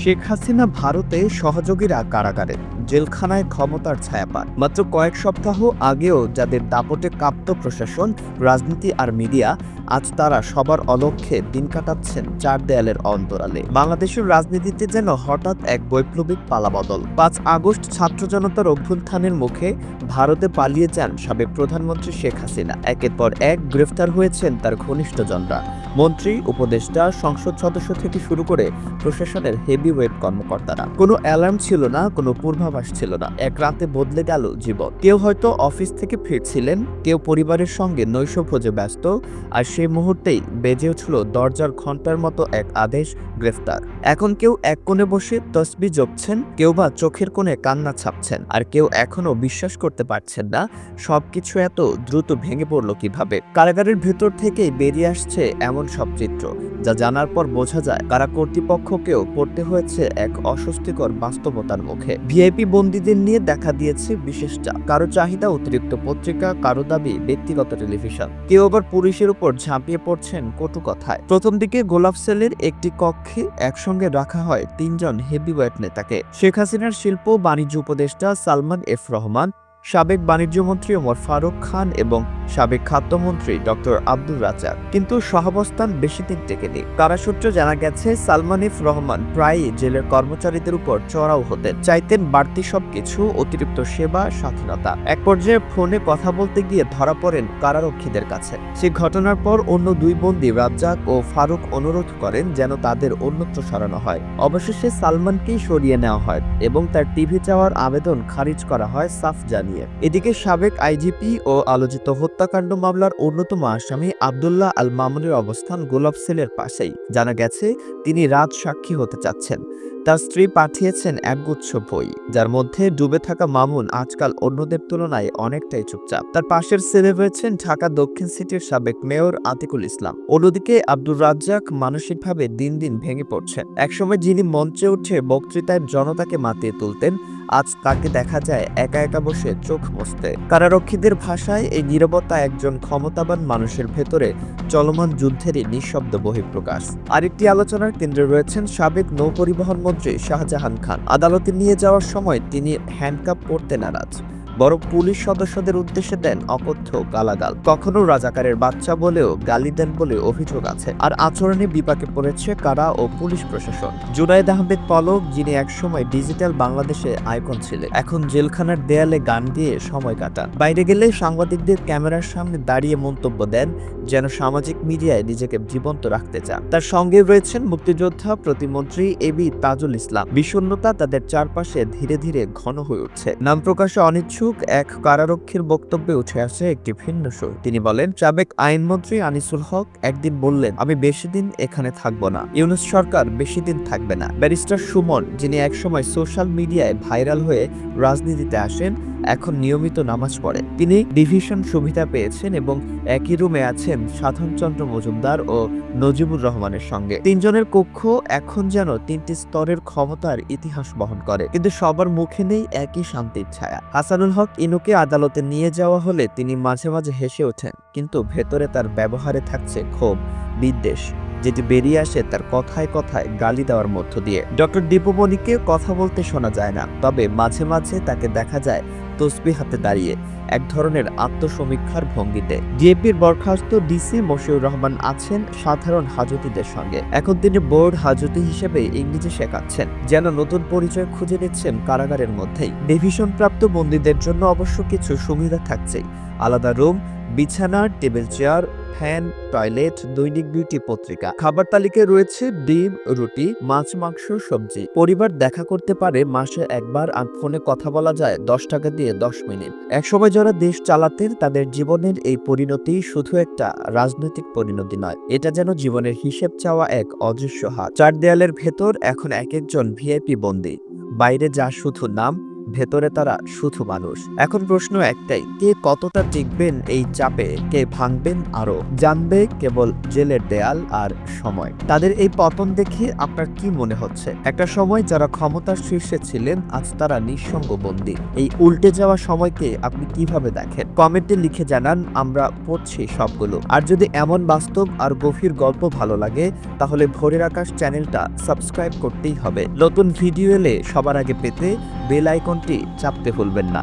শেখ হাসিনা ভারতে সহযোগীরা কারাগারে, জেলখানায় ক্ষমতার ছায়া পান মাত্র কয়েক সপ্তাহ আগেও যাদের দাপটে কাঁপত প্রশাসন, রাজনীতি আর মিডিয়া, আজ তারা সবার অলক্ষ্যে দিন কাটাচ্ছেন চার দেয়ালের অন্তরালে। বাংলাদেশের রাজনীতিতে যেন হঠাৎ এক বৈপ্লবিক পালাবদল। পাঁচ আগস্ট ছাত্র জনতার অভ্যুত্থানের মুখে ভারতে পালিয়ে যান সাবেক প্রধানমন্ত্রী শেখ হাসিনা। একের পর এক গ্রেফতার হয়েছেন তার ঘনিষ্ঠজনরা। মন্ত্রী, উপদেষ্টা, সংসদ সদস্য থেকে শুরু করে প্রশাসনের হেভি ওয়েট কর্মকর্তারা। কোনো অ্যালার্ম ছিল না, কোনো পূর্বাভাস ছিল না। এক রাতে বদলে গেল জীবন। কেউ হয়তো অফিস থেকে ফিরছিলেন, কেউ পরিবারের সঙ্গে নৈশভোজে ব্যস্ত, আর সেই মুহূর্তেই বেজে উঠল দরজার ঘণ্টার মতো এক আদেশ, গ্রেফতার। এখন কেউ এক কোণে বসে তসবি জপছেন, কেউ বা চোখের কোণে কান্না ছাপছেন, আর কেউ এখনও বিশ্বাস করতে পারছেন না, সবকিছু এত দ্রুত ভেঙে পড়ল কীভাবে? কারাগারের ভেতর থেকেই বেরিয়ে আসছে এমন সব চিত্র, যা জানার পর বোঝা যায় কারা কর্তৃপক্ষকেও পড়তে হয়েছে এক অস্বস্তিকর বাস্তবতার মুখে। ভিআইপি বন্দীদের নিয়ে দেখা দিয়েছে বিশেষ চাপ। কারও চাহিদা অতিরিক্ত পত্রিকা, কারও দাবি ব্যক্তিগত টেলিভিশন। কেউ আবার পুলিশের উপর ঝাঁপিয়ে পড়ছেন কটু কথায়। প্রথম দিকে গোলাপ সেলের একটি কক্ষে একসঙ্গে রাখা হয় তিনজন হেভিওয়েট নেতাকে। শেখ হাসিনার শিল্প বাণিজ্য উপদেষ্টা সালমান এফ রহমান সাবেক বাণিজ্যমন্ত্রী ওমর ফারুক খান এবং সাবেক খাদ্যমন্ত্রী ডক্টর আব্দুল রাজাক কিন্তু সহাবস্থান বেশি দিন টেকেনি। কারাসূত্রে জানা গেছে, সালমান ইফ রহমান প্রায়ই জেলের কর্মচারীদের উপর চড়াও হতেন। চাইতেন বাড়তি সবকিছু, অতিরিক্ত সেবা, স্বাধীনতা। এক পর্যায়ে ফোনে কথা বলতে গিয়ে ধরা পড়েন কারারক্ষীদের কাছে। সেই ঘটনার পর অন্য দুই বন্দী রাজ্জাক ও ফারুক অনুরোধ করেন যেন তাদের অন্যত্র সরানো হয়। অবশেষে সালমানকেই সরিয়ে নেওয়া হয় এবং তার টিভি চাওয়ার আবেদন খারিজ করা হয় সাফ জানিয়ে। এদিকে সাবেক আইজিপি ও আলোচিত হত্যাকাণ্ড মামলার অন্যতম আসামি আবদুল্লাহ আল মামুনের অবস্থান গোলাপ সেলের পাশেই। জানা গেছে, তিনি রাজ সাক্ষী হতে চাচ্ছেন। তার স্ত্রী পাঠিয়েছেন একগুচ্ছ বই, যার মধ্যে ডুবে থাকা মামুন আজকাল অন্যদের তুলনায় অনেকটাই চুপচাপ। তার পাশের সেলে রয়েছেন ঢাকা দক্ষিণ সিটির সাবেক মেয়র আতিকুল ইসলাম। অন্যদিকে আব্দুর রাজ্জাক মানসিকভাবে দিন দিন ভেঙে পড়ছেন। একসময় যিনি মঞ্চে উঠে বক্তৃতায় জনতাকে মাতিয়ে তুলতেন আজ তাকে দেখা যায় একা একা বসে চোখ মুছতে। কারারক্ষীদের ভাষায় এই নিরবতা একজন ক্ষমতাবান মানুষের ভেতরে চলমান যুদ্ধেরই নিঃশব্দ বহিঃপ্রকাশ। আরেকটি আলোচনার কেন্দ্রে রয়েছেন সাবেক নৌপরিবহন মন্ত্রী শাহজাহান খান। আদালতে নিয়ে যাওয়ার সময় তিনি হ্যান্ডকাপ পরতে নারাজ। বরং পুলিশ সদস্যদের উদ্দেশ্যে দেন অকথ্য গালাগাল। কখনো রাজাকারের বাচ্চা বলেও গালি দেন বলে অভিযোগ আছে। আর আচরণে বিপাকে পড়েছে কারা ও পুলিশ প্রশাসন। জুনায়েদ আহমেদ পলক, যিনি একসময় ডিজিটাল বাংলাদেশে আইকন ছিলেন, এখন জেলখানার দেয়ালে গান দিয়ে সময় কাটান। বাইরে গেলে সাংবাদিকদের ক্যামেরার সামনে দাঁড়িয়ে মন্তব্য দেন, যেন সামাজিক মিডিয়ায় নিজেকে জীবন্ত রাখতে চান। তার সঙ্গে রয়েছেন মুক্তিযোদ্ধা, প্রতিমন্ত্রী এবি তাজুল ইসলাম। বিষণ্ণতা তাদের চারপাশে ধীরে ধীরে ঘন হয়ে উঠছে। নাম প্রকাশে অনিচ্ছুক এক কারারক্ষীর বক্তব্যে উঠে আসে একটি ভিন্ন সুর। তিনি বলেন, সাবেক আইনমন্ত্রী আনিসুল হক একদিন বললেন, আমি বেশি দিন এখানে থাকব না। ইউনুস সরকার বেশি দিন থাকবে না। ব্যারিস্টার সুমন, যিনি একসময় সোশ্যাল মিডিয়ায় ভাইরাল হয়ে রাজনীতিতে আসেন, এখন নিয়মিত নামাজ পড়ে তিনি ডিভিশন সুবিধা পেয়েছেন এবং একই রুমে আছেন সাধনচন্দ্র মজুমদার ও নজিবুর রহমানের সঙ্গে। তিনজনের কক্ষ এখন যেন তিনটি স্তরের ক্ষমতার ইতিহাস বহন করে। কিন্তু সবার মুখে নেই একই শান্তির ছায়া। হাসানুল হক ইনুকে আদালতে নিয়ে যাওয়া হলে তিনি মাঝে মাঝে হেসে ওঠেন, কিন্তু ভেতরে তার ব্যবহারে থাকছে ক্ষোভ, বিদ্বেষ, যেটি বেরিয়ে আসে তার কথায় কথায় গালি দেওয়ার মধ্য দিয়ে। ডক্টর দীপমণিকে কথা বলতে শোনা যায় না, তবে মাঝে মাঝে তাকে দেখা যায় তসবি হাতে দাঁড়িয়ে এক ধরনের আত্মসমীক্ষার ভঙ্গিতে। ডিএপির বরখাস্ত ডিসি মশিউর রহমান আছেন সাধারণ হাজতিদের সঙ্গে। এখন তিনি বোর্ড হাজতি হিসেবে ইংরেজি শেখাচ্ছেন, যেন নতুন পরিচয় খুঁজে নিচ্ছেন কারাগারের মধ্যেই। ডিভিশন প্রাপ্ত বন্দীদের জন্য অবশ্য কিছু সুবিধা থাকছেই। আলাদা রুম, বিছানা, টেবিল চেয়ার ফ্যান, টয়লেট, দৈনিক বিউটি পত্রিকা। খাবার তালিকায় রয়েছে ডিম, রুটি, মাছ, মাংস, সবজি। পরিবার দেখা করতে পারে মাসে একবার ফোনে কথা বলা যায় দশ টাকা দিয়ে দশ মিনিট। একসময় যারা দেশ চালাতেন তাদের জীবনের এই পরিণতি শুধু একটা রাজনৈতিক পরিণতি নয়। এটা যেন জীবনের হিসেব চাওয়া এক অদৃশ্য হাত চার দেয়ালের ভেতর এখন এক একজন ভিআইপি বন্দী। বাইরে যা শুধু নাম ভেতরে তারা শুধু মানুষ। এখন প্রশ্ন একটাই, কে কতটা টিকবেন এই চাপে? কে ভাঙবেন আরও? জানবে কেবল জেলের দেয়াল আর সময়। তাদের এই পতন দেখে আপনার কি মনে হচ্ছে? একটা সময় যারা ক্ষমতার শীর্ষে ছিলেন, আজ তারা নিঃসঙ্গ বন্দী। এই উল্টে যাওয়া সময়কে আপনি কীভাবে দেখেন? কমেন্টে লিখে জানান, আমরা পড়ছি সবগুলো। আর যদি এমন বাস্তব আর গভীর গল্প ভালো লাগে, তাহলে ভোরের আকাশ চ্যানেলটা সাবস্ক্রাইব করতেই হবে। নতুন ভিডিও এলে সবার আগে পেতে বেল আইকনটি চাপতে ভুলবেন না।